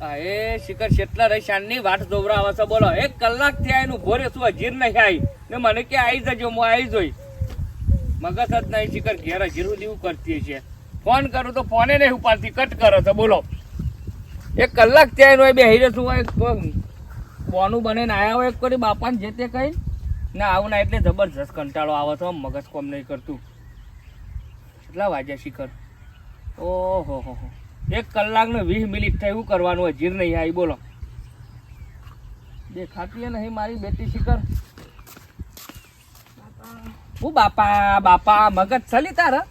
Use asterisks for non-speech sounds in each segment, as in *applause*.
એ શિખર શેટલા રહી શાનની વાટ જોવરાવે છે, બોલો. એક કલાક થયા એનું ભોરે શું જીર નહીં આવી ને મને કે આવી જજો, હું આવી જોઈ. મગજ જ નહીં, શિખર ઘેર હજીરું જેવું કરતી છે ફોન કરું તો ફોને નહીં ઉપાડતી, કટ કરો તો બોલો. એક કલાક થયા એનું બે હીરે શું હોય કોઈ બોનું બને આવ્યા હોય, એક કરી બાપાને જે તે કહી ના, આવું ના, એટલે જબરજસ્ત કંટાળો આવે છે મગજ કોમ નહીં કરતું. કેટલા વાગ્યા, શિખર? ઓહો, હો હો. એક કલાક ને વીસ મિનિટ થાય એવું કરવાનું હોય જીર નહીં આવી બોલો. દેખાતી નહીં મારી બેટી શિખર? હું બાપા બાપા મગજ ચલી તારા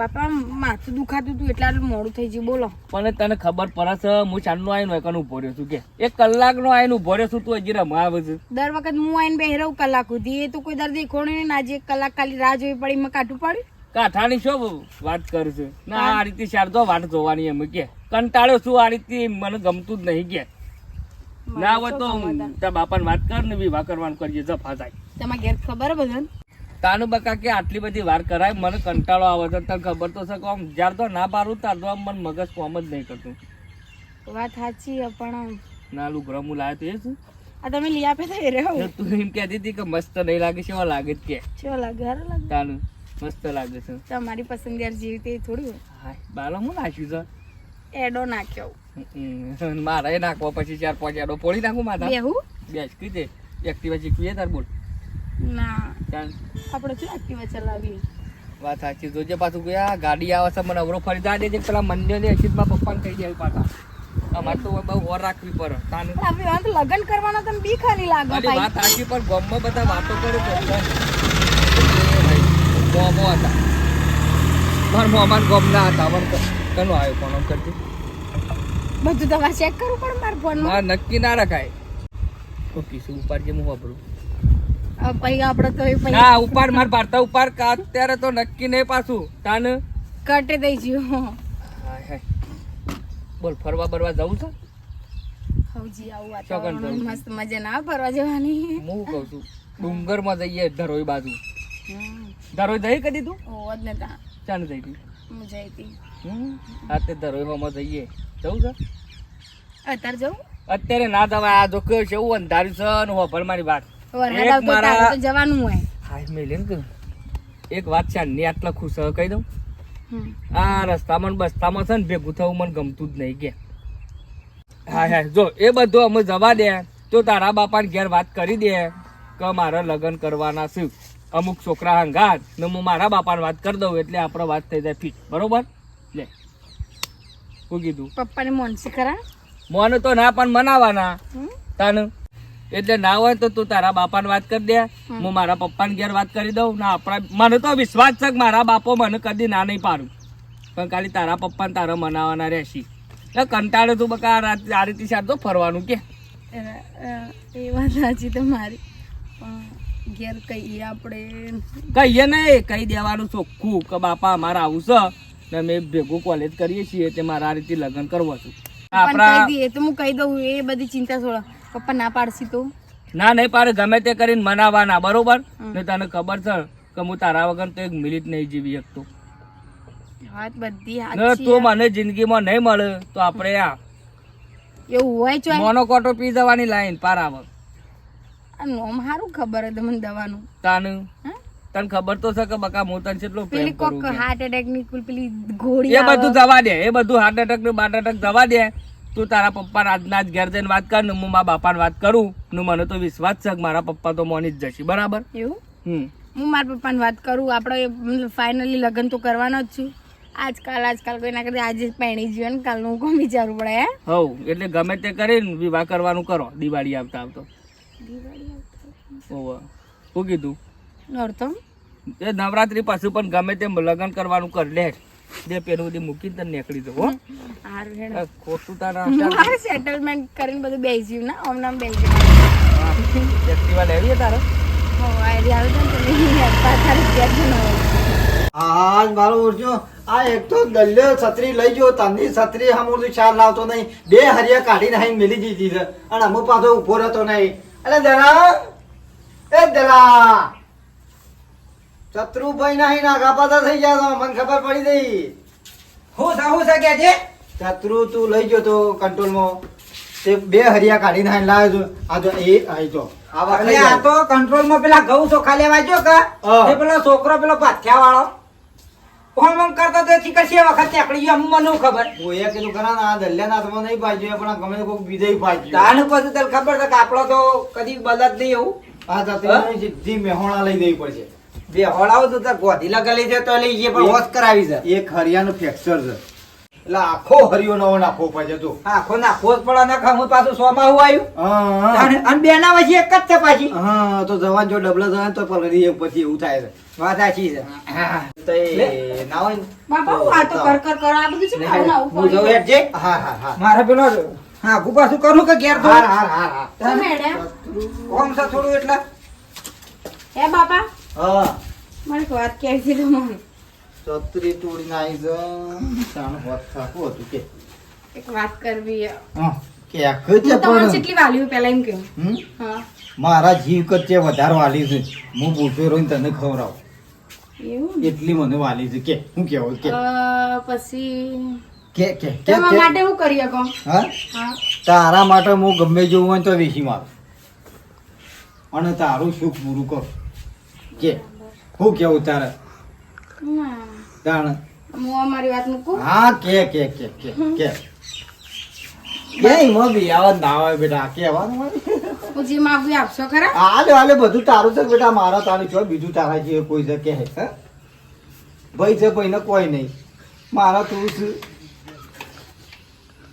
બાપા માથું દુખાતું હતું એટલે મોડું થઈ ગયું બોલો. પણ તને ખબર પડે છે હું ચાંદનો આવીને હોય કનું ઊભો રહ્યો છું કે એક કલાકનો આવીને ઊભો રહ્યો છું તું હજી રમવા આવે છે. દર વખત હું આવીને બે રહું કલાક સુધી એ તો કોઈ દર ખોણી ના ને આજે એક કલાક ખાલી રાહ જોવી પડી મેં કાઢું પડ્યું. કાંઠાની શું વાત કરશે ના આ રીતે શારદો વાત જોવાની એમ કે. કંટાળ્યો છું આ રીતે મને ગમતું જ નહીં કે. ના હોય તો તારા બાપાને વાત કર ને વિવાહ કરવાનું કરીએ જફા થાય તમારે ઘેર ખબર બધું તાનું બકા કે આટલી બધી વાર કરાય મને કંટાળો આવે છે. તને ખબર તો છે કે આમ તો ના પાડું તાર તો આમ મને મગજ કોમ જ નહીં કરતું. વાત સાચી પણ ના લુગરો હું લાવ્યો તો એ શું? આ તમે લઈ આપે તો એ રહ્યો. તું એમ કહેતી હતી કે મસ્ત નહીં લાગે છે એવા લાગે જ કે. ચો લાગે હારું લાગે. તાનું. મસ્ત લાગે છે. તમારી પસંદગીર જેવી તે થોડી હાય. બાલો હું નાખ્યું એડો નાખ્યો. છે મારા મારે નાખવા પછી ચાર પાંચ એડો પોળી નાખું માથા. બેહું બેસ કીધે. એક્ટિવા શીખવીએ તાર બોલ. ના. આપણે શું એક્ટિવા ચલાવીએ વાત સાચી. જોજે પાછું ગયા ગાડી આવે છે મને અવરો ફરી જાય દેજે પેલા મંદિરની અશિતમાં પપ્પાને કહી દેવું પાછા. અમારે તો બહુ ઓર રાખવી પડે. તાને લગ્ન કરવાનો તમને બી ખાલી લાગે વાત સાચી પણ ગમમાં બધા વાતો કરે છે. મોમો હતા મારા મોમાન ગામના હતા પણ કનો આવ્યો ફોન કરતી બધું તમારે ચેક કરવું પણ મારા ફોનમાં નક્કી ના રખાય. ઓકે શું ઉપાડ જે હું વાપરું? પછી આપણે તો ના ઉપાડ માર ભારતા ઉપાડ કા અત્યારે તો નક્કી નહીં પાછું. તાન? કટે દઈ હાય બોલ ફરવા બરવા જવું છે? હવજી આવું વાતાવરણ મસ્ત મજા ના ફરવા જવાની. હું કહું છું ડુંગરમાં જઈએ ધરોઈ બાજુ. ધરોઈ જઈ કદી તું હોવ જ ને તા. ચાલ જઈ હતી હું જઈ હતી હમ આ તે ધરોઈમાં જઈએ. જવું છે? અત્યારે જવું? અત્યારે ના જવાય આ જો કયો છે એવું અંધાર્યું છે ને હોભળ મારી વાત જવાનું હોય. હાય મેલે ને કે એક વાત છે ને આટલા ખુશ કહી દઉં. હમ. આ રસ્તામાં ને બસ્તામાં છે ને ભેગું થવું મને ગમતું જ નહીં કે. હા હા જો એ બધું અમે જવા દે. તો તારા બાપાને ઘેર વાત કરી દે કે મારે લગ્ન કરવાના છે. અમુક છોકરા હંગાત ને હું મારા બાપાને વાત કરી દઉં એટલે આપણે વાત થઈ જાય ફિટ બરોબર? લે. શું કીધું? પપ્પાને મોનસી ખરા મોને તો ના પણ મનાવાના? તને? એટલે ના હોય તો તું તારા બાપાને વાત કરી દે. હું મારા પપ્પાને ઘેર વાત કરી દઉં. ના આપણા મને તો વિશ્વાસ છે કે મારા બાપો મને કદી ના નહીં પાડું. પણ ખાલી તારા પપ્પાને તારા મનાવાના રહેશી. એટલે કંટાળે તું બકા આ રીતે સાર તો ફરવાનું કે. એ વાત સાચી તમારી. પણ ઘેર કહીએ આપણે. કહીએ નહીં કહી દેવાનું ચોખ્ખું કે બાપા અમારે આવું છે. ને અમે ભેગું કોલેજ કરીએ છીએ તે મારા આ રીતે લગ્ન કરવો છું. આપણા કહી તો હું કહી દઉં એ બધી ચિંતા છોડો. પપ્પા ના પાડશી તો. ના નહીં પાડે ગમે તે કરીને મનાવાના બરોબર? ને તને ખબર છે કે હું તારા વગર તો એક મિનિટ નહીં જીવી શકતો. વાત બધી ને સાચી મને જિંદગીમાં નહીં મળે તો આપણે આ એવું હોય ચોય. મોનો કોટો પી જવાની લાઈન પાર આવે. આ નોમ સારું ખબર હતી મને દવાનું. તાનું? તને ખબર તો છે કે બકા હું તને કેટલો પેલી કોક હાર્ટ એટેકની કુલ પેલી ઘોડી એ બધું જવા દે એ બધું હાર્ટ એટેક ને બાર્ટ એટેક જવા દે. તું તારા પપ્પા આજના જ ઘેર જઈને વાત કર ને હું મારા બાપાને વાત કરું ને મને તો વિશ્વાસ છે મારા પપ્પા તો મોની જ જશે બરાબર? એવું? હમ. હું મારા પપ્પાને વાત કરું આપણે ફાઇનલી લગ્ન તો કરવાનો જ છું. આજકાલ આજકાલ કોઈ ના કરે આજે પહેણી જીવે ને કાલનું હું કોણ વિચારવું પડે હે? હવ એટલે ગમે તે કરીને વિવાહ કરવાનું કરો દિવાળી આવતા આવતો. ઓવ. શું કીધું? નોરતમ એ નવરાત્રી પાછું પણ ગમે તેમ લગ્ન કરવાનું કર લે. દે પેલું બધી મૂકીને તને નીકળી જવું ખોટું તારા સેટલમેન્ટ કરીને બધું બેસી ના? ઓમ નામ બેસી એક્ટિવા લેવી તારે? આજ મારો ઓરજો આ એક તો દલ્યો છત્રી લઈ ગયો તની છત્રી હમું ચાર લાવતો નહીં. બે હરિયા કાઢીને નાખી મેલી દીધી છે. અને અમુક પાછો ઊભો રહેતો નહીં. અરે દલા એ દલા શત્રુભાઈ નહીં નાગા પાછા થઈ ગયા તો મને ખબર પડી ગઈ. હું છે હું છે કે છે શત્રુ તું લઈ ગયો તો કંટ્રોલમાં. તે બે હરિયા કાઢીને આઈને લાવ્યો છું. આ જો એ આઈ જો આ. તો કંટ્રોલમાં પેલા ઘઉં ચોખા લેવા ગયો કા? એ પેલો છોકરો પેલો પાથિયા વાળો. કરતો તો શીખર છે વખત નીકળી ગયો. અમને નું ખબર. હું કીધું ખરા ને આ દલ્યાના હાથમાં નહીં પાડ્યું પણ ગમે તે બીજે પાડ્યું તાને પછી તને ખબર છે કે આપણો તો કદી બદલ જ નહીં એવું? આ જાતે સીધી મેહોણા લઈ દેવી પડશે. બે તો તાર ગોધી લગાલી છે તો લઈ જઈએ પણ હોશ કરાવી છે એક હરિયાનું ફ્રેક્ચર છે. એટલે આખો હરિયો નવો નાખવો પડશે તું. આખો નાખો જ પડે ને ખમું પાછું હું આવ્યું હા. અને અને બેના પછી એક જ છે પાછી. હા તો જવાન જો ડબલ જવાન તો પલળી પછી એવું થાય છે. વાત સાચી છે હા પેલો હા ગુ કરું કે ઘેર ઓમ છે થોડું એટલા. હે બાપા? હા. મારે વાત કહેવી છે તમને છત્રી તોડી તાણ હોત થાકું હતું કે. એક વાત કરવી. હા કે પણ કેટલી વાલ્યું પેલા એમ કે હા. મારા જીવ કરતે વધારે વાલી છે. હું ભૂખ્યો રહીને તને ખવડાવું. એવું એટલી મને વાલી છે. કે હું કેવો કે. પછી કે કે કે તમારા માટે હું કરી શકો? હા? તારા માટે હું ગમે જેવું હોય તો વેચી મારું. અને તારું સુખ પૂરું કર. કે હું કેવું તારે. તાણ? હું અમારી વાત મૂકું હા કે કે કે કે કે. કે એમાં બી આવા ના આવે બેટા. કેવાનું હું માગું એ આપશો ખરા? હાલે હાલે બધું તારું છે બેટા મારા તારું છે બીજું તારા જે કોઈ છે કે હે ભાઈ છે ભાઈને કોઈ નહીં. મારા તું છે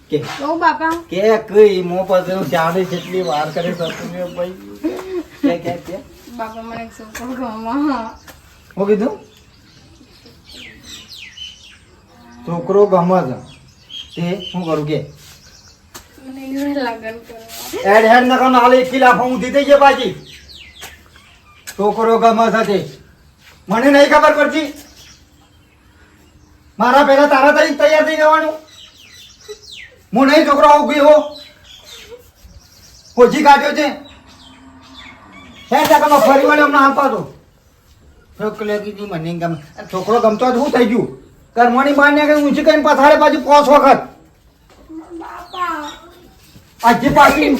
કે. કહું બાપા. કે કઈ મો પાસે ચાલે કેટલી વાર કરે સતુને ભાઈ કે કે કે. બાપા મને છોકરો ગમે હું કીધું? છોકરો ગમે છે. તે શું કરું કે મને એની જોડે લગ્ન કરવા એડ હેડ નાલે કિલા હું પાછી છોકરો ગમે સાથે મને નહીં ખબર પડતી મારા પહેલા તારા તરીકે તૈયાર થઈ જવાનું હું નહીં છોકરો આવું ગયો ઓછી કાઢ્યો છે હે ટકામાં ફરી વળે હમણાં આપવા તો છોકરો કીધું મને ગમે છોકરો ગમતો શું થઈ ગયું કર્મોની બાર ને ઊંચી કરીને પથારે પાછું પોસ વખત આજે પાછી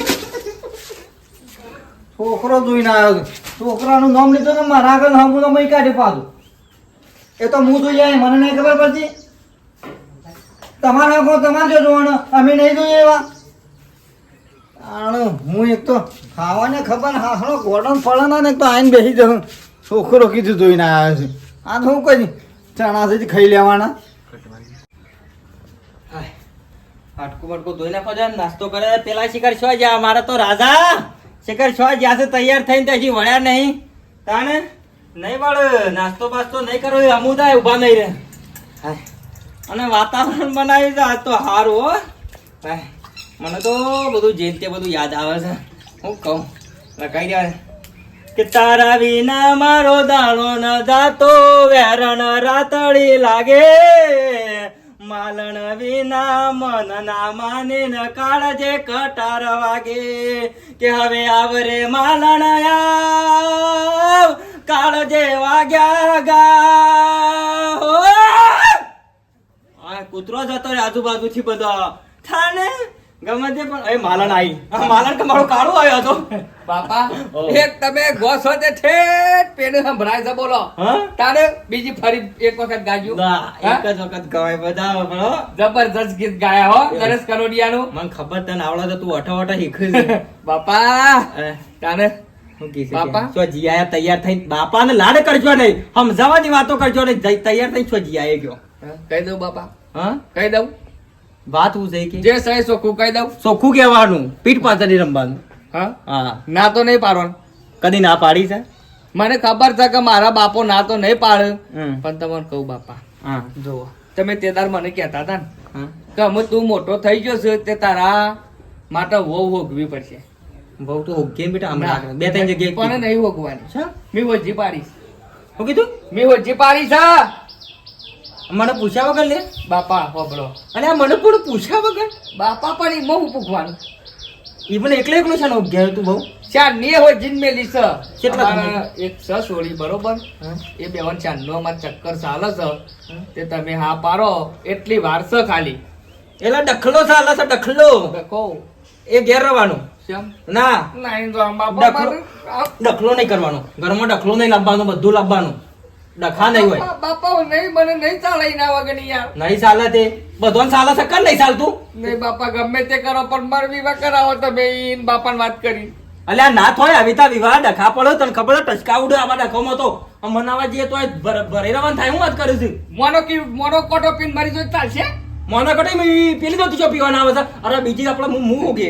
છોકરો જોઈને આવ્યો. છોકરાનું નામ લીધું ને મારા આગળ હમું તો મય કાઢી પાછું. એ તો હું જોઈ આવી મને નહીં ખબર પડતી. તમારા આંખો તમારે જોવાનું, અમે નહીં જોઈએ એવા. હું એક તો ખાવાને ખબર, હાસણો ગોડન ફળાના ને તો આઈને બેસી જવું છોકરો કીધું જોઈને આવ્યો છે. આ તો હું કઈ ચણા છે ખાઈ લેવાના. હાટકું બટકું ધોઈ નાખો છે નાસ્તો કરે, પેલા શિખર છો જ્યાં, મારે તો રાજા. શિખર છો જ્યાં છે તૈયાર થઈને હજી વળ્યા નહીં. તાને નહીં વાળ, નાસ્તો બાસ્તો નહીં કરો, એ અમુદાય ઊભા નહીં રે. અને વાતાવરણ બનાવી દે આજ તો સારું હો. ભાઈ મને તો બધું જેન તે બધું યાદ આવે છે. હું કહું લખાઈ દેવા કે તારા વિના મારો દાણો ન જાતો, વેરણ રાતળી લાગે. માલણ વિના મન ના માને ન કાળજે કટાર વાગે કે હવે આવરે માલણ આવ કાળજે વાગ્યા ગા! કૂતરો જતો રે આજુબાજુથી બધો. થાને? ગમે તે પણ એ માલણ આવી માલણ કે મારો કાળો આવ્યો હતો. બાપા એક તમે ગોસો તે ઠેઠ પેને સંભળાય છે બોલો. તારે બીજી ફરી એક વખત ગાજ્યું. એક જ વખત ગવાય બધા પણ જબરદસ્ત ગીત ગાયા હો નરેશ કનોડિયાનું. મને ખબર તને આવડે તો તું અઠો અઠો શીખી છે. બાપા તારે તૈયાર થઈ બાપા? ને ચો તૈયાર થઈ બાપાને લાડ કરજો નહીં. સમજાવવાની વાતો કરજો નહીં. તૈયાર થઈ છો જીયા ગયો? કહી દઉં બાપા. હા? કહી દઉં. વાત હું છે કે? જે સહી સોખું કહી દઉં. સોખું કહેવાનું. પીઠ પાછળની રમવાનું. હા? હા. ના તો નહીં પાડવાનું. કદી ના પાડી છે? મને ખબર છે કે મારા બાપો ના તો નહીં પાડે. પણ તમને કહું બાપા. હા. જુઓ. તમે તે દાર મને કહેતા હતા ને કે અમે તું મોટો થઈ ગયો છે તે તારા માટે વહુ ભોગવી પડશે. બહુ તો હોગ્ય બેટા હમણાં. બે ત્રણ જગ્યાએ પણ. નહીં ભોગવાની છે? મેં વજી પાડીશ શું કીધું? મેં વજી પાડીશ છે. મને પૂછ્યા વગર લે. બાપા હોબળો અને આ મને પણ પૂછ્યા વગર? બાપા પણ એમાં હું પૂછવાનું એ પણ એકલો એકલો છે ને ઘેર તું બહુ? ચાર ને હોય જીન મેલી છે. કેટલા એક છ સોળી બરોબર? એ બેવન ચાર નો માં ચક્કર ચાલે છે. તે તમે હા પારો એટલી વાર છે ખાલી. એટલે ડખલો ચાલે છે ડખલો. કહો. એ ઘેર રહેવાનું ના. ડખલો નહીં કરવાનો. ઘરમાં ડખલો નહીં લાવવાનું બધું લાવવાનું. ડખા નહીં હોય. બાપા નહીં મને નહીં ચાલે એના વગર યાર નહીં ચાલે તે. બધોન ચાલે છે કર નહીં ચાલતું. નહીં બાપા ગમે તે કરો પણ મારે વિવાહ કરાવો તમે ઈન બાપાને વાત કરી. અલ્યા ના થોય અવિતા વિવાહ ડખા પડો તને ખબર ટચકા ઉડે આમાં ડખોમાં તો. મનાવા જઈએ તો ભરે રવાન થાય હું વાત કરું છું. મોનો કી મોનો કોટો પીન મારી જોઈ ચાલશે? મોનો કોટો પેલી તો તું પીવાના આવે છે. અરે બીજી આપણે હું મું ઉગે.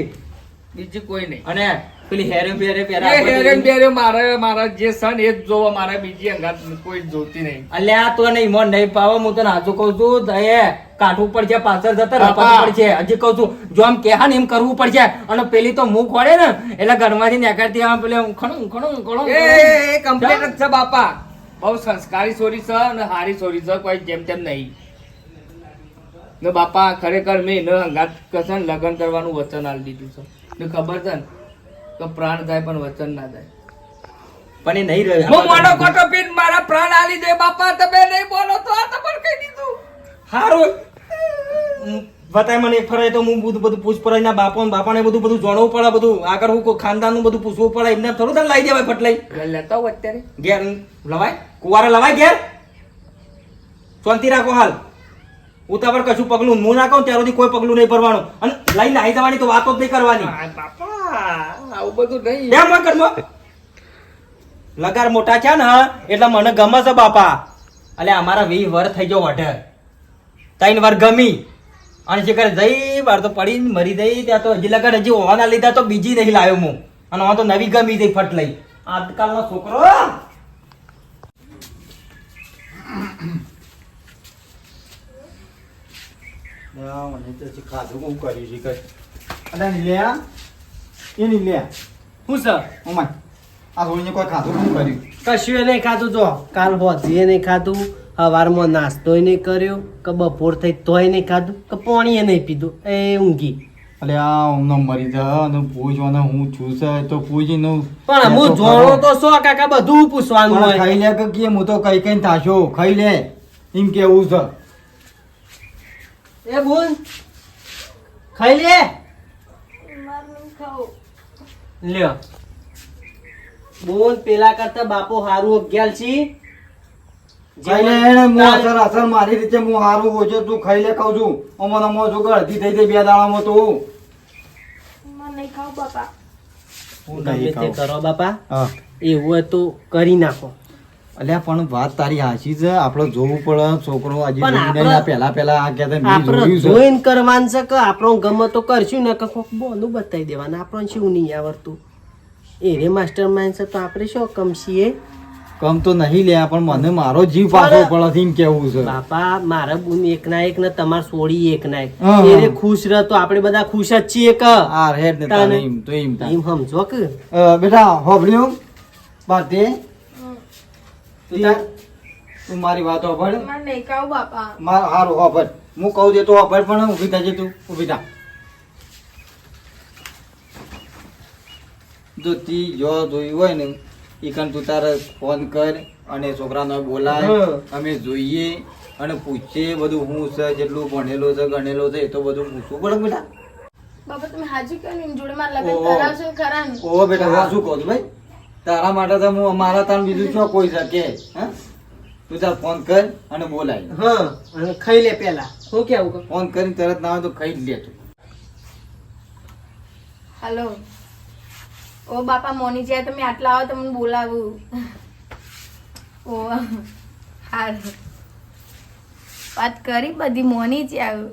બીજી કોઈ નહીં. અને પેલી હેરમ બેરે પહેરા હેરમ બેરે મારા મારા જે સન એ જ જોવા મારા બીજી અંગાત કોઈ જોતી નહીં. અલ્યા તો નહીં મોન નહીં પાવો હું તને હાચું કહું છું દયે કાઢવું પડશે પાછળ જતા બાપા. રપાતું પડશે. હજી કહું છું જો આમ કેહા ને એમ કરવું પડશે. અને પેલી તો મુખ વળે ને એટલે ઘરમાંથી નીકળતી આમ પેલે ખણું ખણું ખણું એ કમ્પ્લેટ જ છે બાપા. બહુ સંસ્કારી છોરી છે અને હારી છોરી છે કોઈ જેમ તેમ નહીં. ને બાપા ખરેખર મેં એને અંગાત કસન લગ્ન કરવાનું વચન આલી દીધું છે. ને ખબર છે ને કે પ્રાણ જાય પણ વચન ના જાય. પણ એ નહીં રહ્યો. હું મોટો કોટો પીન મારા પ્રાણ આલી દે બાપા તમે નહીં બોલો તો આ તમારે કહી દીધું. હારું. બતાય મને એક ફરે તો હું બધું બધું પૂછપરછ ના બાપો બાપાને બધું બધું જાણવું પડે બધું આગળ હું ખાનદાનનું બધું પૂછવું પડે એમને થોડું તને લઈ દેવાય ફટલાઈ. લેતા હોય અત્યારે. ઘેર લવાય? કુવારે લવાય ઘેર? શાંતિ રાખો હાલ. ઉતાવળ કશું પગલું હું નાખો ત્યાર સુધી કોઈ પગલું નહીં ભરવાનું. અને લઈને આવી જવાની તો વાતો જ નહીં કરવાની. બાપા. આવું બધું નહીં. એમ હોય લગાર મોટા છે ને એટલે મને ગમે છે બાપા. એટલે અમારા વી વર થઈ ગયો વઢે. ત્રણ વાર ગમી. અને શેખર જઈ વાર તો પડી મરી જઈ ત્યાં તો હજી લગાડ હજી હોવાના લીધા તો બીજી નહીં લાવ્યો હું. અને ઓવા તો નવી ગમી જઈ ફટ લઈ. આજકાલનો છોકરો ના, મને તો ખાધું બહુ કર્યું છે કઈ. અલા, નીલિયા? એ નીલિયા? શું ઓમાય, આ રોઈને કોઈ ખાધું બહુ કર્યું. કશું નહીં ખાધું તો કાલ હોજીએ નહીં ખાધું સવારમાં નાસ્તોય નહીં કર્યો કે બપોર થઈ તોય નહીં ખાધું કે પાણીએ નહીં પીધું એ ઊંઘી અરે આ હું મરી જા અને પૂછવાને હું છું છે તો નું પણ હું જોણો તો સો કાકા બધું પૂછવાનું હોય ખાઈ લે કે કેમ હું તો કઈ કઈ થાશો ખાઈ લે એમ કેવું છે એ બોલ ખાઈ લે લ્યો. બોલ પેલા કરતા બાપો હારું અગિયાર છી. મારી રીતે હું હારું ઓછો તું ખાઈ લે કહું છું. અમો નમો જો અડધી થઈ ગઈ બે દાડામાં તો. હું. કરો બાપા. એવું હોય તો કરી નાખો. અલ્યા પણ વાત તારી હાચી છે. આપણે જોવું પડે છોકરો આજે પેલા પહેલા આ કે જોઈને કરવાનું છે કે આપણો ગમે તો કરશું ને કે કોક બોલું બતાવી દેવાનું. આપણને શું નહીં આવડતું? એ રે માસ્ટર માઇન્ડ છે તો આપણે શું કમ છીએ? કમ તો નહીં લે પણ મને મારો જીવ પાછો પડે થી કેવું છે. બાપા મારા બુન એક ના એક ને તમાર સોડી એક. ના એક. એ ખુશ રહે તો આપણે બધા ખુશ જ છીએ કે. આ હેડ ને તો એમ તો એમ સમજો કે. બેટા હોભળ્યું? બાતે તું તું મારી વાત હોભળ મારે નહીં ખાવું બાપા. હારું હોભળ હું કહું દે તો હોભળ પણ ઊભી થજે તું ઊભી થા. જો તી જો જોયું હોય ને ઈ કણ તું તારે ફોન કર અને છોકરાને બોલાય અમે જોઈએ અને પૂછીએ બધું હું છે જેટલું ભણેલો છે ગણેલો છે એ તો બધું પૂછવું પડે બેટા. બાપા તમે હાજી કહો ને જોડે મારા લગ્ન કરાવશો ખરા ઓ બેટા હા શું કહું ભાઈ? તારા માટે તો હું અમારા તાર બીજું શું કોઈ શકે? હા? તું તાર ફોન કર અને બોલાય. હા અને ખાઈ લે પેલા. શું કેવું ફોન કરીને તરત ના આવે તો ખાઈ જ લે તું. હલો ઓ બાપા મોની જાય તમે આટલા આવો તમને બોલાવું. ઓ હારું વાત કરી બધી મોની જ આવ્યું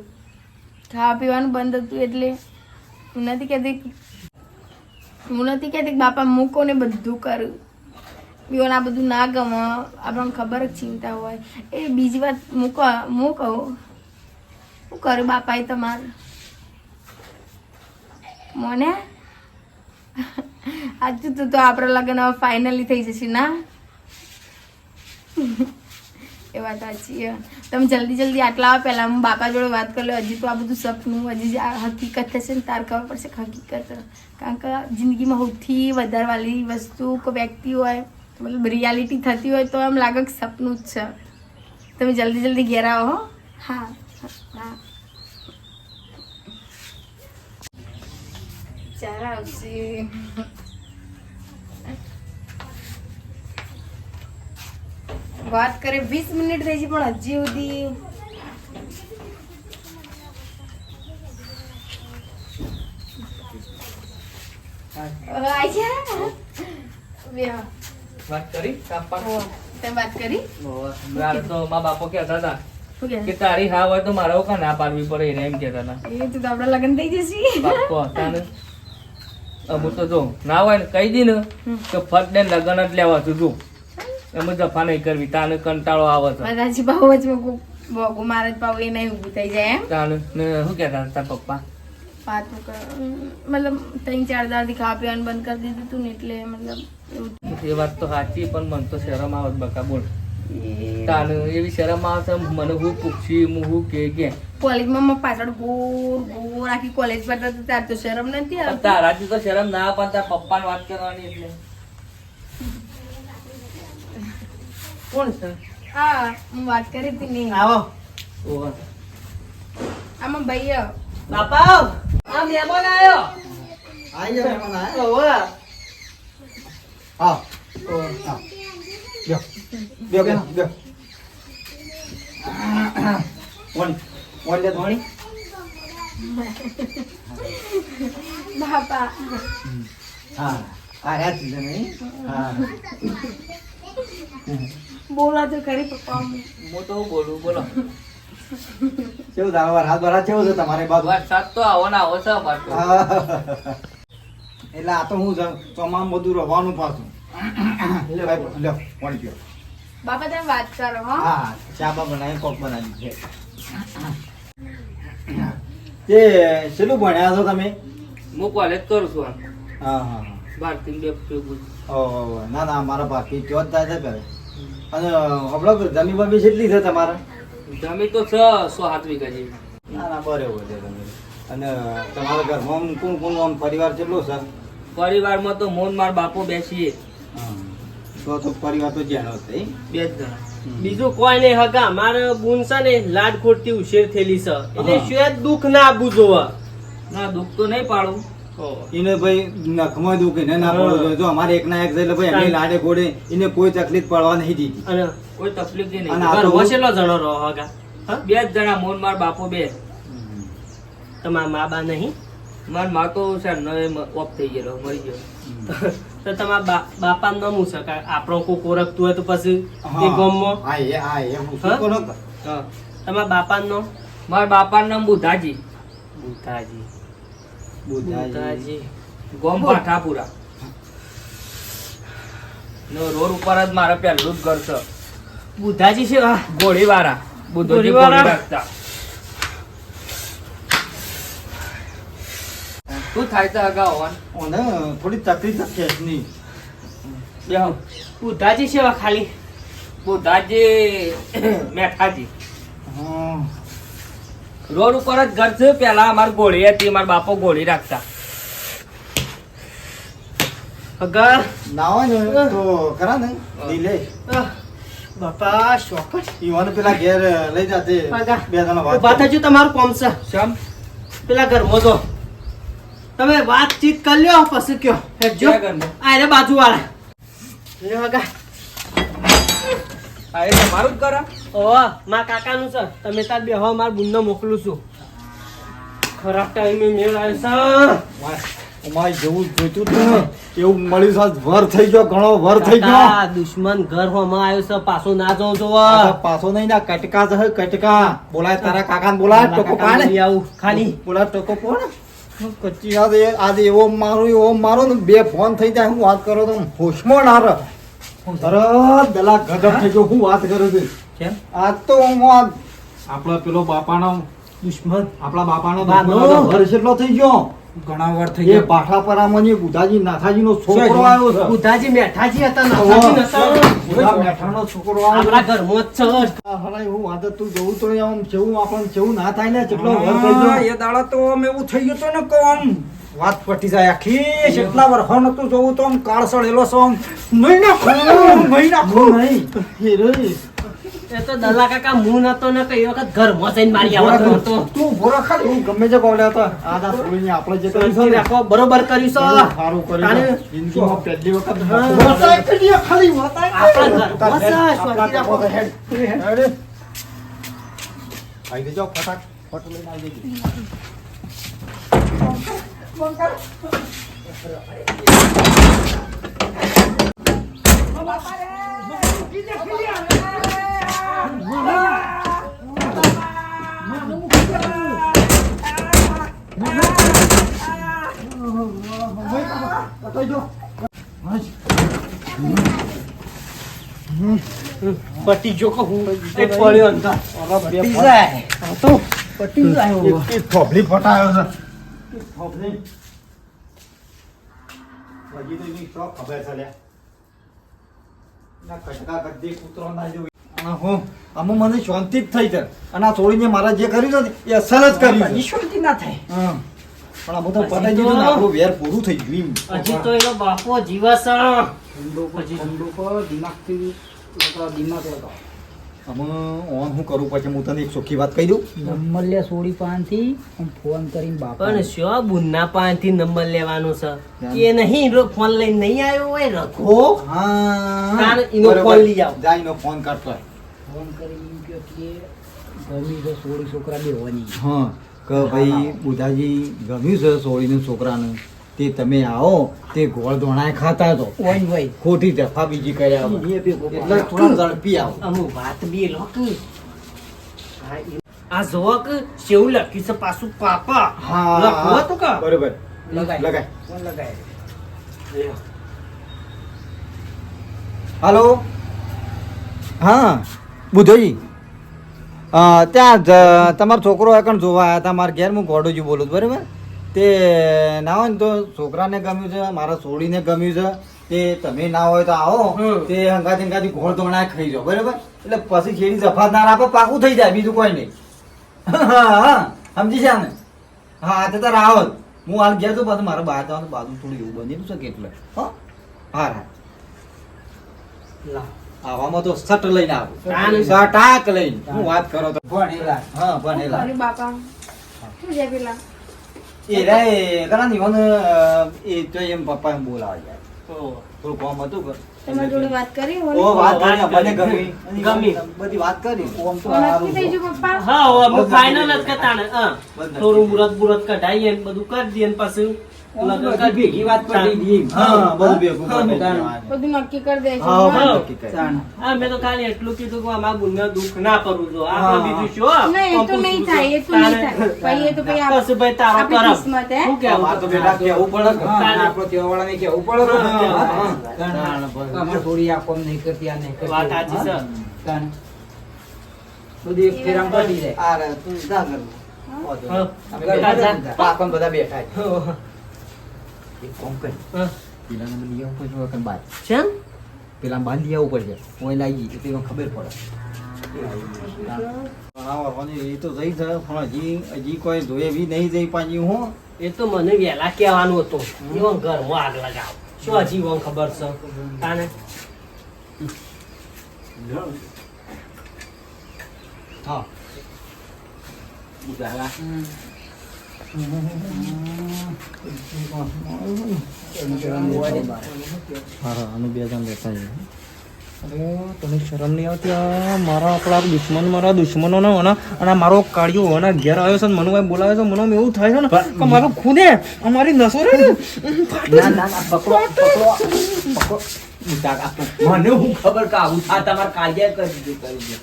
ખાવા પીવાનું બંધ હતું એટલે. હું નથી કહેતી હું નથી કહેતી બાપા મૂકો ને બધું કરું. બીઓને આ બધું ના ગમે, આપણને ખબર જ ચિંતા હોય. એ બીજી વાત મૂકો કહું શું કરું બાપાએ તમારું? મોને? *laughs* આજુ તું આપણા લગ્ન ફાઇનલી થઈ જશે, ના? *laughs* એ વાત સાચી તમે જલ્દી જલ્દી આટલા આવો પહેલાં હું બાપા જોડે વાત કરી લો હજી તો આ બધું સપનું હજી જે હકીકત થશે ને તાર ખબર પડશે હકીકત. કારણ કે જિંદગીમાં સૌથી વધારવાળી વસ્તુ કોઈ વ્યક્તિ હોય મતલબ રિયાલિટી થતી હોય તો એમ લાગે કે સપનું જ છે. તમે જલ્દી જલ્દી ઘેર આવો હા. હા. ચાલ આવશે વાત કરે વીસ મિનિટ થઈ છે પણ હજી સુધી. વાત કરી તે વાત કરી? તો મા બાપો કહેતા હતા કે તારી હા હોય તો મારે કા ના પાડવી પડે એને એમ કહેતા હતા. એ તો આપડા લગ્ન થઈ જશે. બાપો હતા ને. અમુક તો જો ના હોય ને કહી દી ને તો ફટ ને લગ્ન જ લેવા છું જો એમ જફા નહીં કરવી. તાને કંટાળો આવે છે મારાજી બહુ જ બોગુ મારે જ ભાવ એ નહીં ઊભું થઈ જાય એમ. તાને શું કહેતા હતા તારા પપ્પા? પાતું કર મતલબ ત્રણ ચાર દાડથી ખાવા પીવાનું બંધ કરી દીધું તું ને એટલે મતલબ એ વાત તો સાચી પણ મને તો શરમ આવે બકા બોલ. તાને એવી શરમ આવે છે મને હું પૂછી હું હું કે કે. કોલેજમાં મેં પાછળ ગોર ગોર આખી કોલેજ પર તાર તો શરમ નથી તારાથી તો શરમ ના પણ તારા પપ્પાને વાત કરવાની એટલે. કોણ છે હા હું વાત કરી હતી ને આવો ઓહ. આમાં ભાઈ બાપા આ મહેમાન આવ્યો આઈ જા મહેમાન આયા. ઓવે. હા હા લ્યો લ્યો બેન લ્યો વણ વણ લે ધોણી બાપા હા આ રહ્યા જ છે નહીં હા બોલા તો ખરી પપ્પા હું તો બોલું બોલો. કેવું દાવા રાત બરાત કેવું છે તમારે? બાજુ વરસાદ તો આવો ને આવો છે. *laughs* એટલે આ તો હું છે ચોમામ બધું રવાનું પાછું. લે ભાઈ, લ્યો કોણ પીઓ બાપા તમે વાત કરો હા. ચા બા બનાવી કોક બનાવી છે. તે શેલું ભણ્યા છો તમે? હું કોલેજ કરું છું હા હા હા. ભારતી બે ના ના મારા બાકી જ થાય છે ઘરે અને હમણાં જમીન બમી કેટલી છે તમારે? જમી તો છ સો સાત વીઘા જેવી. ના ના બરાબર છે તમે અને તમારા ઘરમાં હોમ કોણ કોણ આમ પરિવાર કેટલો છે? પરિવારમાં તો મોન માર બાપો બેસીએ તો તો પરિવાર તો જેનો છે બે જ જણા. બીજું કોઈ નહીં હકા મારે બુન છે ને લાડ ખોટતી ઉછેર થયેલી છે. એટલે. શું દુઃખ ના આપવું જોવે? ના દુઃખ તો નહીં પાડું એને ભાઈ નખમાં દુખે ને ના પડવું જોઈએ. જો અમારે એક ના એક એટલે ભાઈ એમની લાડે ગોડે એને કોઈ તકલીફ પડવા નહીં દીધી. અને કોઈ તકલીફ નહીં. અને આ ઘરમાં જણો રહો હગા? હા? બે જ જણા મોન માર બાપો બે. તમારા મા બા નહીં? માર મા તો સર ઓફ થઈ ગયેલો મરી ગયો. તો તમારા બાપા નામ શું શકાય આપણો કોક ઓળખતું હોય તો પછી એ ગામમાં? હા એ હા એ હું શું કરો હા. તમારા બાપા નો મારા બાપા નામ બુધાજી બુધાજી બુધાજી બુધાજી ગોમ પાઠાપુરા. ને રોડ ઉપર જ મારે પહેલું જ ઘર છે. બુધાજી છે ગોળીવાળા. બુધોજી ગોળી રાખતા શું થાય તો અગાઉ? ઓને? થોડી તકલીફ છે ખેંચની બેહો. બુધાજી છે ખાલી. બુધાજી મેઠાજી. રોડ ઉપર જ ઘર છે પેલા અમારી ગોળી હતી મારા બાપો ગોળી રાખતા. હગા ના ને તો ખરા ને દિલે બાપા શોખ ઈવન પેલા ઘેર લઈ જાતે બે જણા વાત ઊભા થજો તમારું કોમ છે. શમ? પેલા ઘરમાં તો તમે વાતચીત કરી લ્યો પછી કયો. ઘરમાં? આ એને બાજુ વાળા લ્યો હગા આ એ તમારું જ ઘર આ? મા કાકાનું છે. તમે તાર બે હવે મારા બુનને મોકલું છું. ખરાબ ટાઈમે મેળ આવ્યો છે. અમારે જેવું જોઈતું હતું એવું મળ્યું સાહેબ વર થઈ ગયો ઘણો વર થઈ ગયો. દુશ્મન ઘર હોમાં આવ્યો છે. પાછો ના જાઉં આ પાછો નહીં ના કટકા છે કટકા. બોલાય તારા કાકાને બોલાય. ટોકો પાડે. આવું ખાલી. બોલા ટોકો પોણ કચ્ચી એ આજે એવો મારો એવો મારો ને બે ફોન થઈ જાય હું વાત કરો તો હોશમાં ના રહ. તરત દલા ગજબ થઈ ગયો હું વાત કરું છું. કેમ? આજ તો હું આપણો પેલો બાપાનો દુશ્મન. આપણા બાપાનો હતો. વર્ષ એટલો થઈ ગયો. ઘણા વાર એ બાઠાપરામાં જે બુધાજી નાથાજીનો છોકરો આવ્યો છે. બુધાજી મેઠાજી હતા નાથાજી નતા. મેઠાનો છોકરો આપણા આવ્યો ઘરમાં જ છે. આ હરાય હું આદત તું જોવું તો આમ જેવું આપણને જેવું ના થાય ને કેટલો વર થઈ ગયો. એ દાડા તો અમે એવું થઈ ગયું તો ને કે આમ વાત પટી જાય આખી કેટલા વર્ષો નતું જોવું તો આમ કાળ સળેલો છો આમ નહીં નાખો નહીં. નાખો. નહીં. એ તો દલા કાકા હું નતો ને કઈ વખત ઘર જઈને મારી આવતો હતો તું ઊભો ખાલી હું ગમે તે કોલે હતો આ દા છોડીને આપણે જે કર્યું રાખો બરોબર કર્યું છે સારું કર્યું. જિંદગીમાં પહેલી વખત હા. વતાય ખાલી વતાય આપણા કરીએ. ઘરમાં છે, આપણા શાંતિ રાખો. હેડ. હેડ. આઈ દેજો ફટાક ફટ લઈને આવી દેજો. પટી જો કહું એ પડ્યો અંદર પટી જાય. આ તો પટી જાય. એક એક થોભલી ફટાયો છે. એક થોભલી. હજી તો એની શોખ ખબર છે લ્યા. ના, કટકા ગદ્દી કૂતરો ના જોઈ. હું આમાં મને શાંતિ જ થઈ છે અને આ છોડીને મારા જે કર્યું ને એ અસર જ કર્યું એ શાંતિ ના થાય. હા. પણ આ બધા પતાઈ દીધું ને આપણું વેર પૂરું થઈ ગયું હજી તો એનો બાપો જીવસ બંદૂકો દિમાગથી લગાવો, દિમાગ લગાવો. આમાં ઓન હું કરું પછી હું તને એક ચોખ્ખી વાત કહી દઉં? નંબર સોળી પાનથી ફોન કરીને બાપા પણ શું બુનના પાસેથી નંબર લેવાનો છે. એ નહીં ફોન લઈને નહીં આવ્યો હોય રખો. હા. એનો ફોન લઈ જાવ જાય એનો ફોન કરતો હોય. ફોન કરીને એમ કે ગમી છે સોળી છોકરા બેવાની હા કે ભાઈ બુધાજી ગમ્યું છે સોળીને છોકરાને? તે તમે આવો તે ગોળ ધોણાય ખાતા તો. ખોટી તફા બીજી કર્યા વગર. એ ભેગો એટલે થોડા ઝડપી આવો. અમુ વાત બી લોકી. આ આ જોવો લખ્યું છે પાછું પાપા. લખવું હતું કે? બરોબર. લગાય. લગાય. ફોન લગાય. હાલો? હા. બુધોજી ત્યાં તમારો છોકરો એકણ જોવા આવ્યા હતા મારા ઘેર હું ગોડોજી બોલું છું બરાબર? તે ના હોય ને તો છોકરાને ગમ્યું છે મારા સોડીને ગમ્યું છે. તે તમે ના હોય તો આવો. તે હંગાથી હંગાથી ઘોળ ધોણા ખાઈ જાઓ બરાબર? એટલે પછી ખેડી જફાત ના રાખો પાકું થઈ જાય બીજું કોઈ નહીં. હા હા સમજી છે ને? હા તે તાર આવો હું હાલ ગયા તો પાછું મારા બહાર જવાનું બાજુ થોડું એવું બનેલું છે કે એટલે. હો? હા હા આવામાં તો સટ લઈને આવું. સટાક લઈને. હું વાત કરો તો. ભણેલા હા ભણેલા બાપા શું છે પેલા? એ રે ઘણા નિવન એ તો એમ પપ્પા એમ બોલાવા જાય. થોડું કામ હતું કે. તમારી જોડે વાત કરી ઓ વાત કરી મને ગમી. ગમી. બધી વાત કરી. ઓમ તો નક્કી થઈ ગયું પપ્પા? હા હવે ફાઇનલ જ કરતા હા. થોડું મુરત મુરત કઢાઈએ ને બધું કરી દઈએ ને પછી. ભેગી વાત પડી હા બધું ભેગું કરી. બધું નક્કી કરી દે હા કરી. મેં તો ખાલી એટલું કીધું કે અમારા બુનને દુઃખ ના કરવું જો આપણે બીજું શું ના, તો નહીં થાય, એ તો નહીં થાય. ભાઈ, એ તો ભાઈ આપ- ભાઈ તારો કરમ. શું કહેવું? આ તો બેટા કેવું પડે આપણો તહેવારવાળાને પડે કે હા, હા, હા, હા. તાન. તાન, બરોબર. અમારે થોડી આ કોમ નહીં કરતી આ નહીં કરતી. વાત સાચી છે. બધું એક ફેરામાં પતી જાય. આ તું જા જા. બધા. બેઠા. એક કામ કર. હા. પેલાને મને આવવું પડશે વખત બાદ. ચમ? પેલા બાંધ આવવું પડશે ઓય લાગી એટલે એને ખબર પડે એ તો જઈ છે પણ હજી હજી કોઈ જોઈ બી નહીં જઈ પાછી હું એ તો મને વહેલા કહેવાનું હતું એવો ઘરમાં આગ લગાવ શું હજી એવો ખબર છે તાને હા હા અને બે જણ લેતા જઈએ તને શરમ નહીં આવતી? મારા આપણા દુશ્મન મારા દુશ્મનો ના હોના અને મારો કાળિયો હોના ઘેર આવ્યો છે મને ભાઈ બોલાવે છે મને એવું થાય છે ને કે મારો ખૂને અમારી નસો રે. મને હું ખબર કે આવું થાય તમારે કાળજે કરી દીધું કરી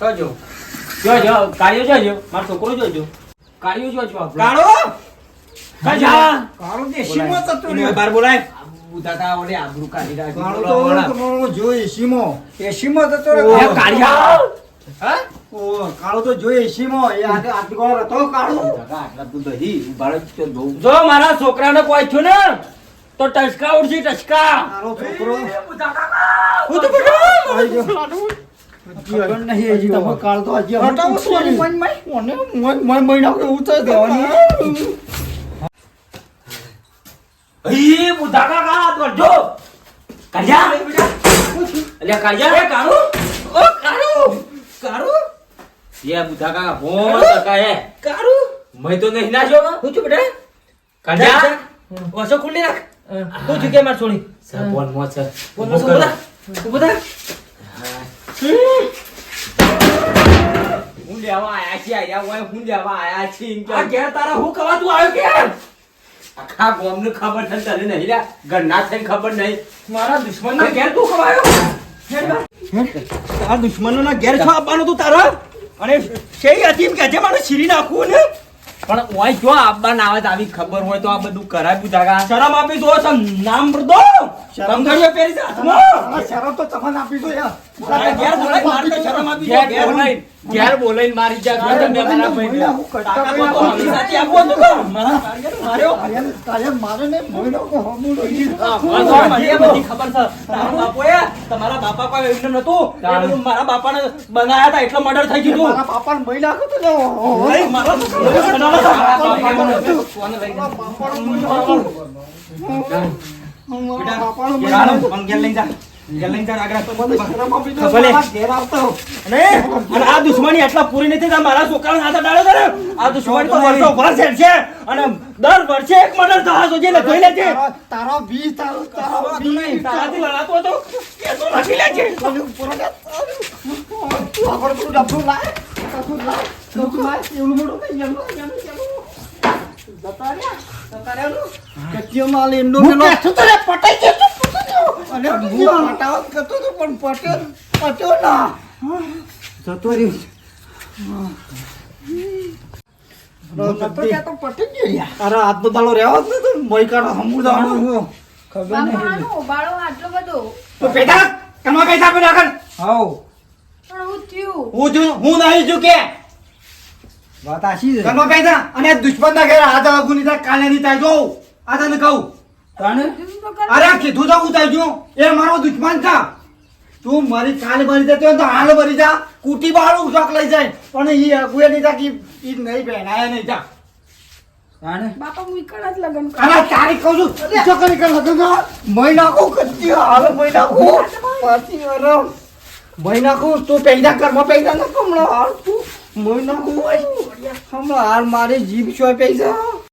જોજો જોજો કાળિયો જોજો મારો છોકરો જોજો કાળિયો જોજો આપણો. કાળો કાજા કાળો દેશીમાં જતો રહ્યો. બાર બોલાય બુધાતા ઓલે આબરૂ કાઢી નાખી. કાળો. તો તમારો જો એસીમાં એસીમાં જતો ઓહો. કાળિયા હા ઓ કાળો તો જો એસીમાં એ આટલો આટલો હતો કાળો આટલા બધું દહીં ઉભાડો તો જો મારા છોકરાને કોઈ છું ને તો ટચકા ઉડશે ટચકા છોકરો હું તો બેઠો મેં તો નહીં નાખ્યો હું છું બેટા? કાઢ્યા ઓછો ખુલ્લી રાખ. તું જગ્યા માર છોડી. સર હું લેવા આયા છે આયા હોય હું લેવા આયા છે ઇન કે આ ઘેર તારા હું કવા તું આવ્યો કે? આખા ગોમ ને ખબર છે તને નહીં લે ઘરના થઈને ખબર નહીં. મારા દુશ્મનના ઘેર તું ખવાયો દુશ્મનો ના ઘેર છો આપવાનું તું તારા? અને શેઈ હતી કે જે મારે છીરી નાખવું ને? પણ ઓય જો આબ્બા ના આવે તો આવી ખબર હોય તો આ બધું કરાવ્યું બુધાગા શરમ આપી દો છો નામ દો કંગળીઓ પહેરી છે હાથમાં. આ શરમ તો તમને આપી દો યાર ઘેર બોલાય માર તો શરમ આપી દો ઘેર બોલાઈને ઘેર બોલાઈને મારી જા ઘેર મે મારા ભાઈને. હું કરતા તાકાત તો આપણી સાથે હતું મારા માર્યો. કાયમ મારે ને મોઈનો કો હમું રહી હા તો મને બધી ખબર છે. તારા બાપોએ તમારા બાપા કોઈ એવું નતું મારા બાપાને બનાયા હતા એટલો મર્ડર થઈ ગયું મારા બાપાને મહિલા નાખો તો ને મારો આ પૂરી નથી મારા છોકરાને હાથ ડાળો તો વર્ષ છે અને દર વર્ષે એક મર્ડર થવા લેજે તારો વી તારો તારો વી તારાથી લડાતો હતો લખી લેજે આપણે તું ડબ્બુ લાય જતા રહ્યા અરે આજનો દાડો રહેવો જ નતો મૈકાનો હમું દાડો હું ખબર નહીં. બાળો આટલો બધો. તો પૈસા કર હાઉ હું થયું. હું નહીં જો કે? વાત આશી છે. કનવા પૈસા અને દુશ્મન ના ઘેર આ દવા ગુની તા કાલે ની તાઈ જો આ તને કહું. કીધું અરે કીધું તો હું તાઈ જો એ મારો દુશ્મન છે. તું મારી કાલે મરી જતો તો હાલ ભરી જા. કુટી બાળું શોખ લઈ જાય. પણ ઈ અગુએ નહીં જા કે ઈ નહીં પહેણાય નહીં જા બાપા હું ઈકણ જ લગન કરું. તારી કહું છું. લગન મહિના કો કચ્ચી હાલ મહિના કો પાછી અરમ મહિના નાખું? તું પૈસા કરમાં પૈસા ન હમણાં હાલ, તું. કો હમણાં હાલ મારી જીભ છો. પૈસા